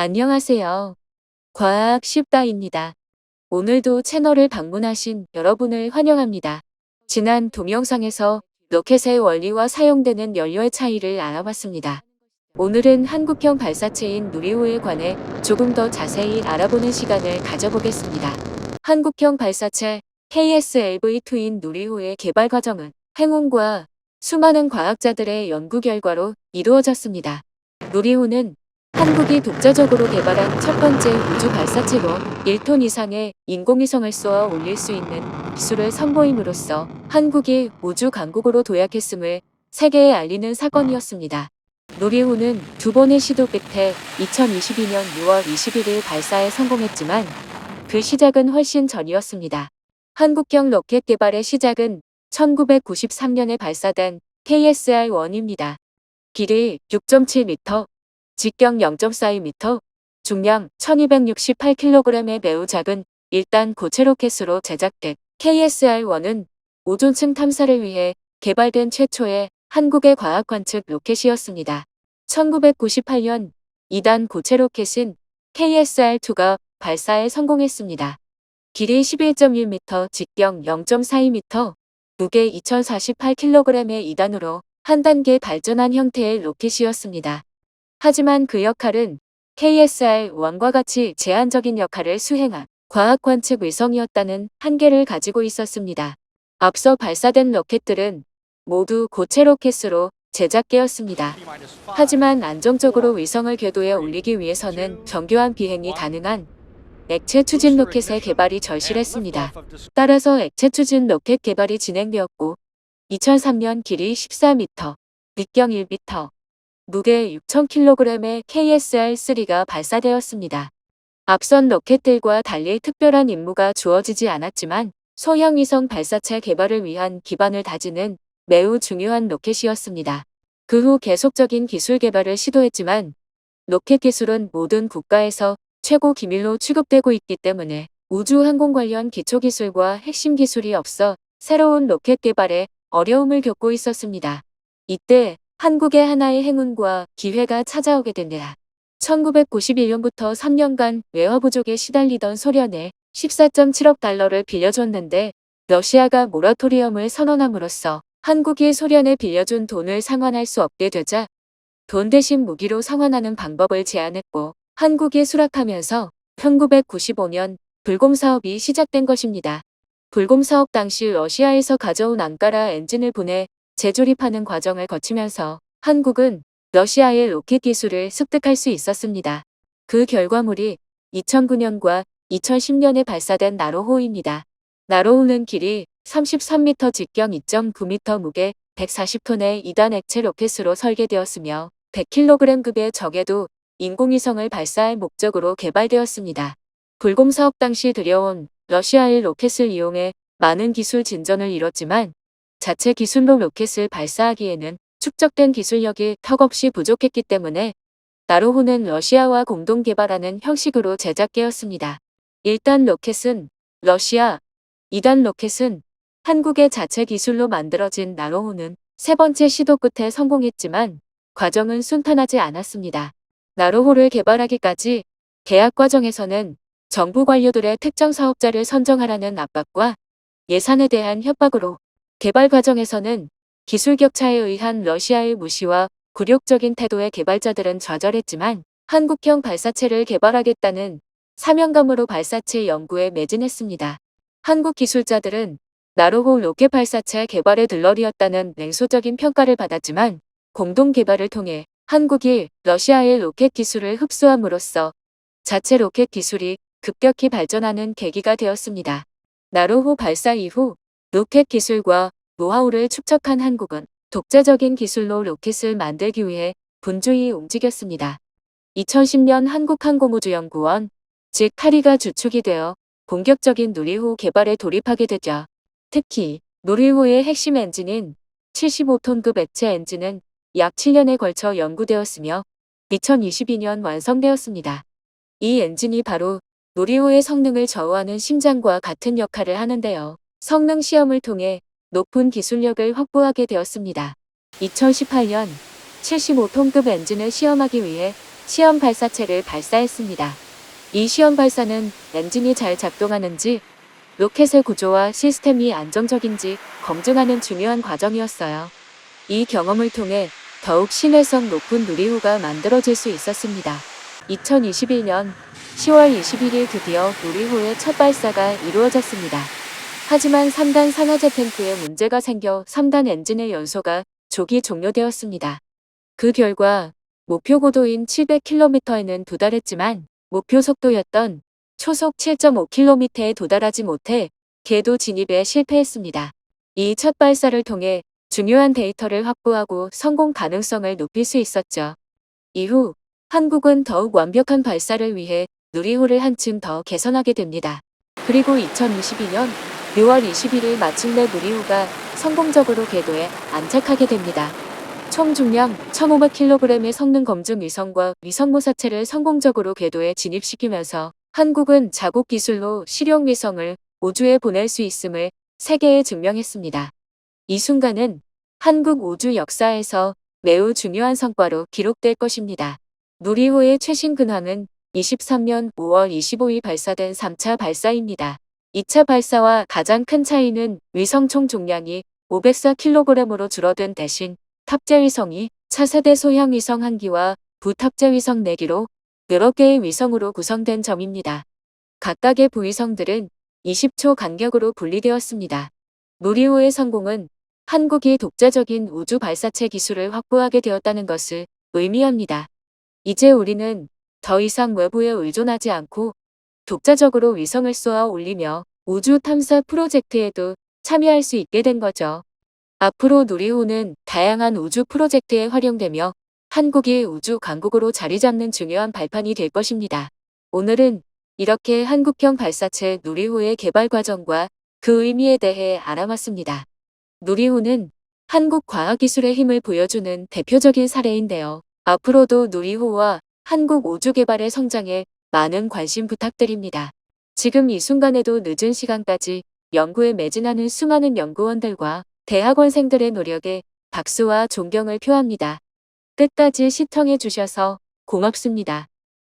안녕하세요. 과학 쉽다입니다. 오늘도 채널을 방문하신 여러분을 환영합니다. 지난 동영상에서 로켓의 원리와 사용되는 연료의 차이를 알아봤습니다. 오늘은 한국형 발사체인 누리호에 관해 조금 더 자세히 알아보는 시간을 가져보겠습니다. 한국형 발사체 KSLV-2인 누리호의 개발 과정은 행운과 수많은 과학자들의 연구 결과로 이루어졌습니다. 누리호는 한국이 독자적으로 개발한 첫 번째 우주 발사체로 1톤 이상의 인공위성을 쏘아 올릴 수 있는 기술을 선보임으로써 한국이 우주 강국으로 도약했음을 세계에 알리는 사건이었습니다. 누리호는 두 번의 시도 끝에 2022년 6월 21일 발사에 성공했지만 그 시작은 훨씬 전이었습니다. 한국형 로켓 개발의 시작은 1993년에 발사된 KSR-1입니다. 길이 6.7m, 직경 0.42m, 중량 1268kg의 매우 작은 1단 고체 로켓으로 제작된 KSR-1은 오존층 탐사를 위해 개발된 최초의 한국의 과학 관측 로켓이었습니다. 1998년 2단 고체 로켓은 KSR-2가 발사에 성공했습니다. 길이 11.1m, 직경 0.42m, 무게 2048kg의 2단으로 한 단계 발전한 형태의 로켓이었습니다. 하지만 그 역할은 KSR-1과 같이 제한적인 역할을 수행한 과학 관측 위성이었다는 한계를 가지고 있었습니다. 앞서 발사된 로켓들은 모두 고체 로켓으로 제작되었습니다. 하지만 안정적으로 위성을 궤도에 올리기 위해서는 정교한 비행이 가능한 액체 추진 로켓의 개발이 절실했습니다. 따라서 액체 추진 로켓 개발이 진행되었고 2003년 길이 14m, 직경 1m, 무게 6,000kg의 KSR-3가 발사되었습니다. 앞선 로켓들과 달리 특별한 임무가 주어지지 않았지만 소형 위성 발사체 개발을 위한 기반을 다지는 매우 중요한 로켓이었습니다. 그 후 계속적인 기술 개발을 시도했지만 로켓 기술은 모든 국가에서 최고 기밀로 취급되고 있기 때문에 우주 항공 관련 기초 기술과 핵심 기술이 없어 새로운 로켓 개발에 어려움을 겪고 있었습니다. 이때 한국의 하나의 행운과 기회가 찾아오게 됩니다. 1991년부터 3년간 외화 부족에 시달리던 소련에 14.7억 달러를 빌려줬는데 러시아가 모라토리엄을 선언함으로써 한국이 소련에 빌려준 돈을 상환할 수 없게 되자 돈 대신 무기로 상환하는 방법을 제안했고 한국이 수락하면서 1995년 불곰 사업이 시작된 것입니다. 불곰 사업 당시 러시아에서 가져온 앙까라 엔진을 보내 재조립하는 과정을 거치면서 한국은 러시아의 로켓 기술을 습득할 수 있었습니다. 그 결과물이 2009년과 2010년에 발사된 나로호입니다. 나로호는 길이 33m 직경 2.9m 무게 140톤의 2단 액체 로켓으로 설계되었으며 100kg급의 적에도 인공위성을 발사할 목적으로 개발되었습니다. 불곰 사업 당시 들여온 러시아의 로켓을 이용해 많은 기술 진전을 이뤘지만 자체 기술로 로켓을 발사하기에는 축적된 기술력이 턱없이 부족했기 때문에 나로호는 러시아와 공동 개발하는 형식으로 제작되었습니다. 1단 로켓은 러시아, 2단 로켓은 한국의 자체 기술로 만들어진 나로호는 세 번째 시도 끝에 성공했지만 과정은 순탄하지 않았습니다. 나로호를 개발하기까지 계약 과정에서는 정부 관료들의 특정 사업자를 선정하라는 압박과 예산에 대한 협박으로 개발 과정에서는 기술 격차에 의한 러시아의 무시와 굴욕적인 태도의 개발자들은 좌절했지만 한국형 발사체를 개발하겠다는 사명감으로 발사체 연구에 매진했습니다. 한국 기술자들은 나로호 로켓 발사체 개발의 들러리였다는 냉소적인 평가를 받았지만 공동 개발을 통해 한국이 러시아의 로켓 기술을 흡수함으로써 자체 로켓 기술이 급격히 발전하는 계기가 되었습니다. 나로호 발사 이후 로켓 기술과 노하우를 축적한 한국은 독자적인 기술로 로켓을 만들기 위해 분주히 움직였습니다. 2010년 한국항공우주연구원, 즉 카리가 주축이 되어 본격적인 누리호 개발에 돌입하게 되죠. 특히 누리호의 핵심 엔진인 75톤급 액체 엔진은 약 7년에 걸쳐 연구되었으며 2022년 완성되었습니다. 이 엔진이 바로 누리호의 성능을 저하하는 심장과 같은 역할을 하는데요. 성능 시험을 통해 높은 기술력을 확보하게 되었습니다. 2018년 75톤급 엔진을 시험하기 위해 시험 발사체를 발사했습니다. 이 시험 발사는 엔진이 잘 작동하는지 로켓의 구조와 시스템이 안정적인지 검증하는 중요한 과정이었어요. 이 경험을 통해 더욱 신뢰성 높은 누리호가 만들어질 수 있었습니다. 2021년 10월 21일 드디어 누리호의 첫 발사가 이루어졌습니다. 하지만 3단 산화제 탱크에 문제가 생겨 3단 엔진의 연소가 조기 종료되었습니다. 그 결과 목표 고도인 700km에는 도달했지만 목표 속도였던 초속 7.5km에 도달하지 못해 궤도 진입에 실패했습니다. 이 첫 발사를 통해 중요한 데이터를 확보하고 성공 가능성을 높일 수 있었죠. 이후 한국은 더욱 완벽한 발사를 위해 누리호를 한층 더 개선하게 됩니다. 그리고 2022년 6월 21일 마침내 누리호가 성공적으로 궤도에 안착하게 됩니다. 총 중량 1,500kg의 성능 검증 위성과 위성 모사체를 성공적으로 궤도에 진입시키면서 한국은 자국 기술로 실용 위성을 우주에 보낼 수 있음을 세계에 증명했습니다. 이 순간은 한국 우주 역사에서 매우 중요한 성과로 기록될 것입니다. 누리호의 최신 근황은 23년 5월 25일 발사된 3차 발사입니다. 2차 발사와 가장 큰 차이는 위성 총重量이 504kg으로 줄어든 대신 탑재 위성이 차세대 소형 위성 1기와 부탑재 위성 4기로 여러 개의 위성으로 구성된 점입니다. 각각의 부위성들은 20초 간격으로 분리되었습니다. 누리호의 성공은 한국이 독자적인 우주 발사체 기술을 확보하게 되었다는 것을 의미합니다. 이제 우리는 더 이상 외부에 의존하지 않고 독자적으로 위성을 쏘아 올리며 우주 탐사 프로젝트에도 참여할 수 있게 된 거죠. 앞으로 누리호는 다양한 우주 프로젝트에 활용되며 한국이 우주 강국으로 자리 잡는 중요한 발판이 될 것입니다. 오늘은 이렇게 한국형 발사체 누리호의 개발 과정과 그 의미에 대해 알아봤습니다. 누리호는 한국 과학기술의 힘을 보여주는 대표적인 사례인데요. 앞으로도 누리호와 한국 우주 개발의 성장에 많은 관심 부탁드립니다. 지금 이 순간에도 늦은 시간까지 연구에 매진하는 수많은 연구원들과 대학원생들의 노력에 박수와 존경을 표합니다. 끝까지 시청해 주셔서 고맙습니다.